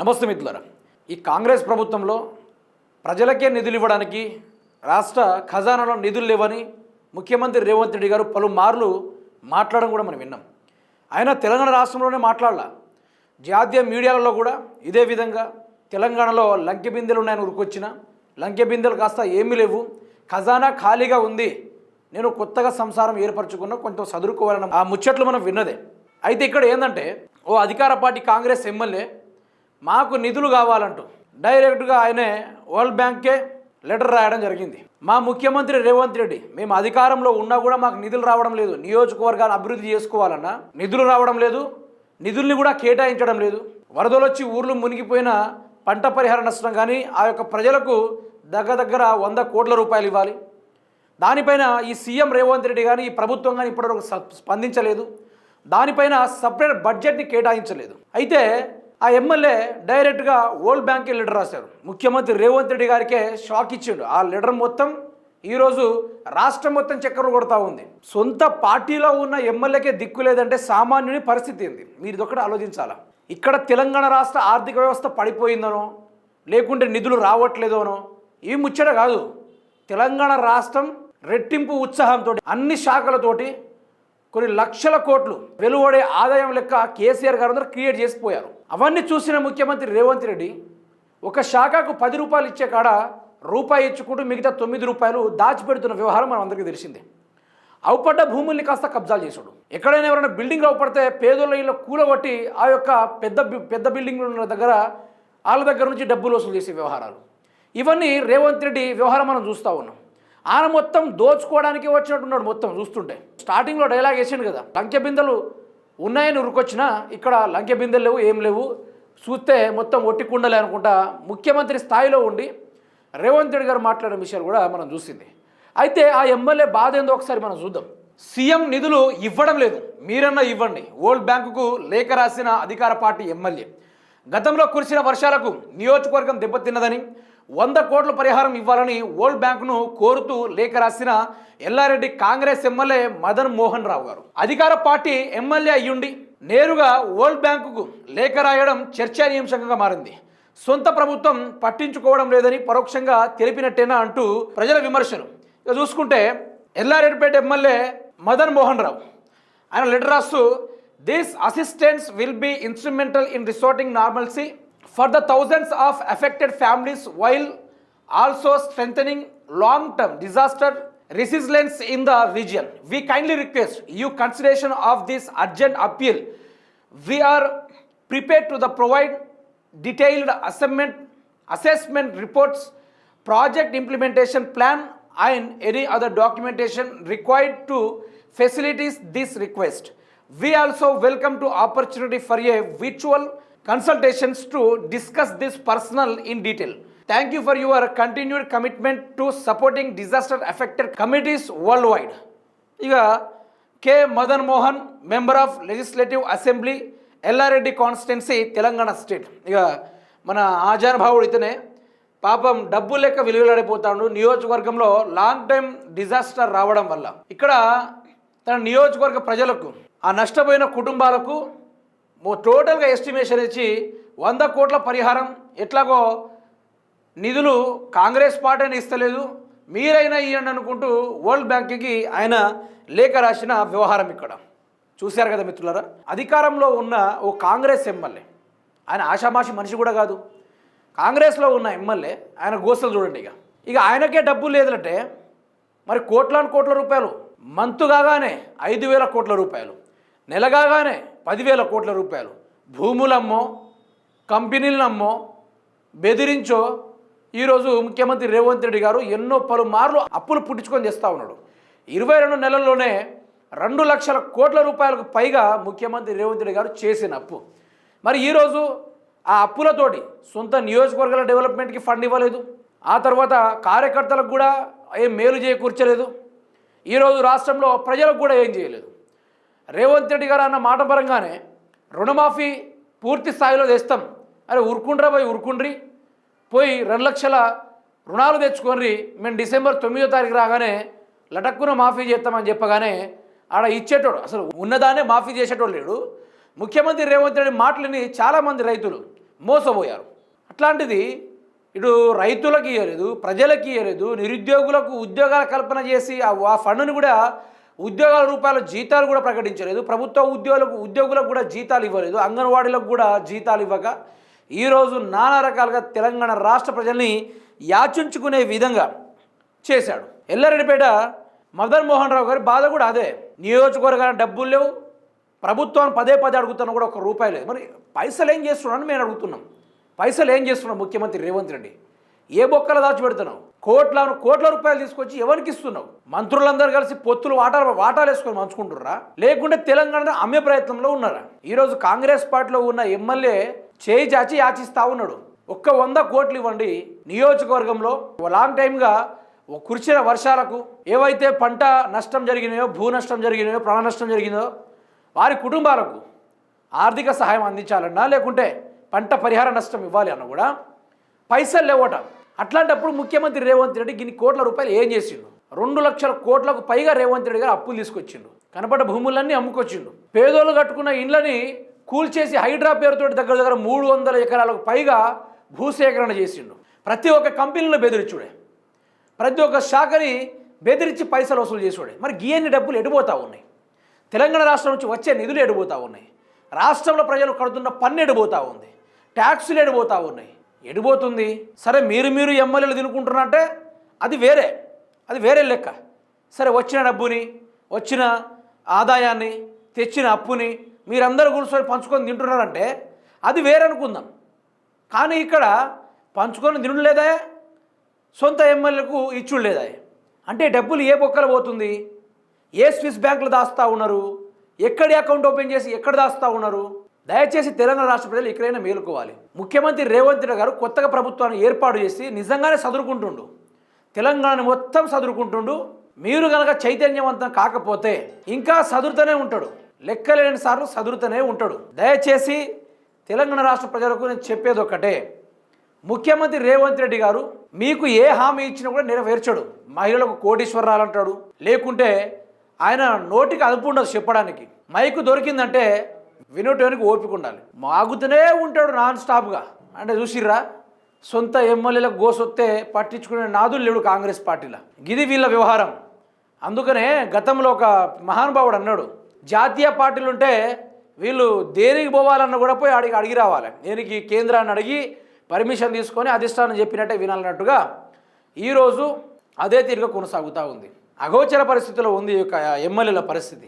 నమస్తే మిత్రులారా. ఈ కాంగ్రెస్ ప్రభుత్వంలో ప్రజలకే నిధులు ఇవ్వడానికి రాష్ట్ర ఖజానాలో నిధులు లేవని ముఖ్యమంత్రి రేవంత్ రెడ్డి గారు పలుమార్లు మాట్లాడడం కూడా మనం విన్నాం. ఆయన తెలంగాణ రాష్ట్రంలోనే మాట్లాడాల. జాతీయ మీడియాలలో కూడా ఇదే విధంగా తెలంగాణలో లంకె బిందెలు ఉన్నాయని ఉరికొచ్చిన లంకె బిందెలు కాస్త ఏమీ లేవు. ఖజానా ఖాళీగా ఉంది. నేను కొత్తగా సంసారం ఏర్పరచుకున్న కొంచెం చదువుకోవాలని ఆ ముచ్చట్లు మనం విన్నదే. అయితే ఇక్కడ ఏంటంటే ఓ అధికార పార్టీ కాంగ్రెస్ ఎమ్మెల్యే మాకు నిధులు కావాలంటూ డైరెక్ట్గా ఆయనే వరల్డ్ బ్యాంక్కే లెటర్ రాయడం జరిగింది. మా ముఖ్యమంత్రి రేవంత్ రెడ్డి మేము అధికారంలో ఉన్నా కూడా మాకు నిధులు రావడం లేదు. నియోజకవర్గాన్ని అభివృద్ధి చేసుకోవాలన్నా నిధులు రావడం లేదు. నిధుల్ని కూడా కేటాయించడం లేదు. వరదలు వచ్చి ఊర్లు మునిగిపోయిన పంట పరిహార నష్టం కానీ ఆ యొక్క ప్రజలకు దగ్గర దగ్గర వంద కోట్ల రూపాయలు ఇవ్వాలి. దానిపైన ఈ సీఎం రేవంత్ రెడ్డి కానీ ఈ ప్రభుత్వం కానీ ఇప్పటివరకు స్పందించలేదు. దానిపైన సపరేట్ బడ్జెట్ని కేటాయించలేదు. అయితే ఆ ఎమ్మెల్యే డైరెక్ట్గా వరల్డ్ బ్యాంక్కి లెటర్ రాశారు. ముఖ్యమంత్రి రేవంత్ రెడ్డి గారికే షాక్ ఇచ్చిండు. ఆ లెటర్ మొత్తం ఈరోజు రాష్ట్రం మొత్తం చక్కర్లు కొడతా ఉంది. సొంత పార్టీలో ఉన్న ఎమ్మెల్యేకే దిక్కు లేదంటే సామాన్యుని పరిస్థితి ఏంది? మీరు ఇదొకటి ఆలోచించాలా? ఇక్కడ తెలంగాణ రాష్ట్ర ఆర్థిక వ్యవస్థ పడిపోయిందనో లేకుంటే నిధులు రావట్లేదోనో ఇవి ముచ్చట కాదు. తెలంగాణ రాష్ట్రం రెట్టింపు ఉత్సాహంతో అన్ని శాఖలతోటి కొన్ని లక్షల కోట్లు వెలువడే ఆదాయం లెక్క కేసీఆర్ గారు అందరూ క్రియేట్ చేసిపోయారు. అవన్నీ చూసిన ముఖ్యమంత్రి రేవంత్ రెడ్డి ఒక శాఖకు పది రూపాయలు ఇచ్చే కాడ రూపాయి ఇచ్చుకుంటూ మిగతా తొమ్మిది రూపాయలు దాచిపెడుతున్న వ్యవహారం మనం అందరికీ తెలిసిందే. అవుపడ్డ భూముల్ని కాస్త కబ్జాలు చేసుడు ఎక్కడైనా ఎవరైనా బిల్డింగ్ అవుపడితే పేదోళ్ళ ఇళ్ళ కూలగొట్టి ఆ యొక్క పెద్ద బి- పెద్ద బిల్డింగ్ ఉన్న దగ్గర వాళ్ళ దగ్గర నుంచి డబ్బులు వసూలు చేసే వ్యవహారాలు. ఇవన్నీ రేవంత్ రెడ్డి వ్యవహారం మనం చూస్తూ ఉన్నాం. ఆయన మొత్తం దోచుకోవడానికి వచ్చినట్టున్నాడు మొత్తం చూస్తుంటే. స్టార్టింగ్లో డైలాగ్ వేసాడు కదా లంకె బిందెలు ఉన్నాయని ఉరుకొచ్చినా ఇక్కడ లంకె బిందెలు లేవు ఏం లేవు. చూస్తే మొత్తం ఒట్టి కుండలే అనుకుంటా ముఖ్యమంత్రి స్థాయిలో ఉండి రేవంత్ రెడ్డి గారు మాట్లాడిన విషయాలు కూడా మనం చూసింది. అయితే ఆ ఎమ్మెల్యే బాధ ఏందో ఒకసారి మనం చూద్దాం. సీఎం నిధులు ఇవ్వడం లేదు మీరన్నా ఇవ్వండి. వరల్డ్ బ్యాంకుకు లేఖ రాసిన అధికార పార్టీ ఎమ్మెల్యే. గతంలో కురిసిన వర్షాలకు నియోజకవర్గం దెబ్బతిన్నదని వంద కోట్ల పరిహారం ఇవ్వాలని వరల్డ్ బ్యాంకును కోరుతూ లేఖ రాసిన ఎల్లారెడ్డి కాంగ్రెస్ ఎమ్మెల్యే మదన్ మోహన్ రావు గారు. అధికార పార్టీ ఎమ్మెల్యే అయ్యుండి నేరుగా వరల్డ్ బ్యాంకుకు లేఖ రాయడం చర్చానీయాంశంగా మారింది. సొంత ప్రభుత్వం పట్టించుకోవడం లేదని పరోక్షంగా తెలిపినట్టేనా అంటూ ప్రజల విమర్శలు. ఇక చూసుకుంటే ఎల్లారెడ్డిపేట ఎమ్మెల్యే మదన్ మోహన్ రావు. ఆయన లెటర్ రాస్తూ this assistance will be instrumental in resorting normalcy for the thousands of affected families while also strengthening long-term disaster resilience in the region. We kindly request your consideration of this urgent appeal. We are prepared to provide detailed assessment, assessment reports, project implementation plan and any other documentation required to facilitate this request. We also welcome to opportunity for a virtual consultations to discuss this personal in detail. Thank you for your continued commitment to supporting disaster affected communities worldwide. ఇక K Madan Mohan member of legislative assembly Yellareddy constituency Telangana state ఇక మన ఆజానుభావుడు ఇతనే పాపం డబ్బు లెక్క విలువలాడిపోతాడు నియోజకవర్గంలో long time disaster రావడం వల్ల ఇక్కడ తన నియోజకవర్గ ప్రజలకు ఆ నష్టపోయిన కుటుంబాలకు టోటల్గా ఎస్టిమేషన్ ఇచ్చి వంద కోట్ల పరిహారం ఎట్లాగో నిధులు కాంగ్రెస్ పార్టీని ఇస్తలేదు. మీరైనా ఇవ్వండి అనుకుంటూ వరల్డ్ బ్యాంక్కి ఆయన లేఖ రాసిన వ్యవహారం ఇక్కడ. చూశారు కదా మిత్రులారా? అధికారంలో ఉన్న ఓ కాంగ్రెస్ ఎమ్మెల్యే ఆయన ఆషామాషి మనిషి కూడా కాదు. కాంగ్రెస్లో ఉన్న ఎమ్మెల్యే ఆయన గోసలు చూడండి ఇక. ఇక ఆయనకే డబ్బులు లేదంటే మరి కోట్లాను కోట్ల రూపాయలు మంతు కాగానే ఐదు వేల కోట్ల రూపాయలు నెల కాగానే పదివేల కోట్ల రూపాయలు. భూములమ్మో కంపెనీలనమ్మో బెదిరించో ఈరోజు ముఖ్యమంత్రి రేవంత్ రెడ్డి గారు ఎన్నో పలుమార్లు అప్పులు పుట్టించుకొని చేస్తూ ఉన్నాడు. ఇరవై రెండు నెలల్లోనే రెండు లక్షల కోట్ల రూపాయలకు పైగా ముఖ్యమంత్రి రేవంత్ రెడ్డి గారు చేసిన అప్పు. మరి ఈరోజు ఆ అప్పులతోటి సొంత నియోజకవర్గాల డెవలప్మెంట్కి ఫండ్ ఇవ్వలేదు. ఆ తర్వాత కార్యకర్తలకు కూడా ఏం మేలు చేకూర్చలేదు. ఈరోజు రాష్ట్రంలో ప్రజలకు కూడా ఏం చేయలేదు. రేవంత్ రెడ్డి గారు అన్న మాట పరంగానే రుణమాఫీ పూర్తి స్థాయిలో తెస్తాం. అరే ఉరుకుండ్రా పోయి ఉరుకుండ్రి పోయి రెండు లక్షల రుణాలు తెచ్చుకొని మేము డిసెంబర్ తొమ్మిదో తారీఖు రాగానే లటక్కున మాఫీ చేస్తామని చెప్పగానే ఆడ ఇచ్చేటోడు అసలు ఉన్నదానే మాఫీ చేసేటోడు లేడు. ముఖ్యమంత్రి రేవంత్ రెడ్డి మాటలని చాలామంది రైతులు మోసపోయారు. అట్లాంటిది ఇటు రైతులకు ఇవ్వలేదు ప్రజలకు ఇవ్వలేదు నిరుద్యోగులకు ఉద్యోగాల కల్పన చేసి ఆ ఆ ఫండ్ను కూడా ఉద్యోగాల రూపాయల జీతాలు కూడా ప్రకటించలేదు. ప్రభుత్వ ఉద్యోగులకు ఉద్యోగులకు కూడా జీతాలు ఇవ్వలేదు. అంగన్వాడీలకు కూడా జీతాలు ఇవ్వక ఈరోజు నానా రకాలుగా తెలంగాణ రాష్ట్ర ప్రజల్ని యాచించుకునే విధంగా చేశాడు. ఎల్లారెడ్డిపేట మదన్ మోహన్ రావు గారి బాధ కూడా అదే. నియోజకవర్గాల డబ్బులు లేవు. ప్రభుత్వాన్ని పదే పదే అడుగుతున్నా కూడా ఒక రూపాయి లేదు. మరి పైసలు ఏం చేస్తున్నాడని మేము అడుగుతున్నాం. పైసలు ఏం చేస్తున్నాడు ముఖ్యమంత్రి రేవంత్ రెడ్డి. ఏ బొక్కలు దాచిపెడుతున్నావు? కోట్ల కోట్ల రూపాయలు తీసుకొచ్చి ఎవరికి ఇస్తున్నావు? మంత్రులందరూ కలిసి పొత్తులు వాటాలు వాటాలు వేసుకొని మంచుకుంటుర్రా లేకుంటే తెలంగాణ అమ్మే ప్రయత్నంలో ఉన్నారా? ఈరోజు కాంగ్రెస్ పార్టీలో ఉన్న ఎమ్మెల్యే చేయి చాచి యాచిస్తా ఉన్నాడు. ఒక్క వంద కోట్లు ఇవ్వండి. నియోజకవర్గంలో లాంగ్ టైమ్గా కురిసిన వర్షాలకు ఏవైతే పంట నష్టం జరిగినాయో భూ నష్టం జరిగినాయో ప్రాణ నష్టం జరిగిందో వారి కుటుంబాలకు ఆర్థిక సహాయం అందించాలన్నా లేకుంటే పంట పరిహార నష్టం ఇవ్వాలి అన్న కూడా పైసలు లేవట. అట్లాంటప్పుడు ముఖ్యమంత్రి రేవంత్ రెడ్డి గిన్ని కోట్ల రూపాయలు ఏం చేసిండు? రెండు లక్షల కోట్లకు పైగా రేవంత్ రెడ్డి గారు అప్పులు తీసుకొచ్చిండు. కనపడ్డ భూములన్నీ అమ్ముకొచ్చిండు. పేదోళ్ళు కట్టుకున్న ఇండ్లని కూల్చేసి హైడ్రా పేరుతో దగ్గర దగ్గర మూడు వందల ఎకరాలకు పైగా భూసేకరణ చేసిండు. ప్రతి ఒక్క కంపెనీలను బెదిరించుడే. ప్రతి ఒక్క శాఖని బెదిరించి పైసలు వసూలు చేసుడే మరి గియన్ని డబ్బులు ఎడిపోతూ ఉన్నాయి. తెలంగాణ రాష్ట్రం నుంచి వచ్చే నిధులు ఎడిపోతూ ఉన్నాయి. రాష్ట్రంలో ప్రజలు కడుతున్న పన్ను ఎడిపోతూ ఉంది. ట్యాక్సులు ఎడిపోతూ ఉన్నాయి. ఎడిపోతుంది. సరే మీరు మీరు ఎమ్మెల్యేలు తినుకుంటున్నట్టే అది వేరే. అది వేరే లెక్క. సరే వచ్చిన డబ్బుని వచ్చిన ఆదాయాన్ని తెచ్చిన అప్పుని మీరందరూ కూర్చొని పంచుకొని తింటున్నారంటే అది వేరే అనుకుందాం. కానీ ఇక్కడ పంచుకొని తినడం లేదా సొంత ఎమ్మెల్యేలకు ఇచ్చుడు లేదా? అంటే డబ్బులు ఏ బొక్కలు పోతుంది? ఏ స్విస్ బ్యాంకులు దాస్తా ఉన్నారు? ఎక్కడి అకౌంట్ ఓపెన్ చేసి ఎక్కడ దాస్తా ఉన్నారు? దయచేసి తెలంగాణ రాష్ట్ర ప్రజలు ఇక్కడైనా మేలుకోవాలి. ముఖ్యమంత్రి రేవంత్ రెడ్డి గారు కొత్తగా ప్రభుత్వాన్ని ఏర్పాటు చేసి నిజంగానే చదువుకుంటుండు తెలంగాణ మొత్తం చదువుకుంటుండు మీరు కనుక చైతన్యవంతం కాకపోతే ఇంకా చదువుతూనే ఉంటాడు. లెక్కలేని సార్లు చదువుతూనే ఉంటాడు. దయచేసి తెలంగాణ రాష్ట్ర ప్రజలకు నేను చెప్పేది ఒక్కటే. ముఖ్యమంత్రి రేవంత్ రెడ్డి గారు మీకు ఏ హామీ ఇచ్చినా కూడా నెరవేర్చడు. మహిళలకు కోటీశ్వరరాలు అంటాడు. లేకుంటే ఆయన నోటికి అదుపు ఉండదు చెప్పడానికి. మైకు దొరికిందంటే వినటానికి ఓపిక ఉండాలి. మాగుతూనే ఉంటాడు నాన్ స్టాప్గా. అంటే చూసిర్రా? సొంత ఎమ్మెల్యేలకు గోసొత్తే పట్టించుకునే నాదులు లేడు కాంగ్రెస్ పార్టీలో. గిది వీళ్ళ వ్యవహారం. అందుకనే గతంలో ఒక మహానుభావుడు అన్నాడు జాతీయ పార్టీలు ఉంటే వీళ్ళు దేనికి పోవాలన్న కూడా పోయి అడిగి అడిగి రావాలి. దేనికి? కేంద్రాన్ని అడిగి పర్మిషన్ తీసుకొని అధిష్టానం చెప్పినట్టే వినాలన్నట్టుగా ఈరోజు అదే తీరుగా కొనసాగుతూ ఉంది. అగోచర పరిస్థితిలో ఉంది ఈ యొక్క ఎమ్మెల్యేల పరిస్థితి.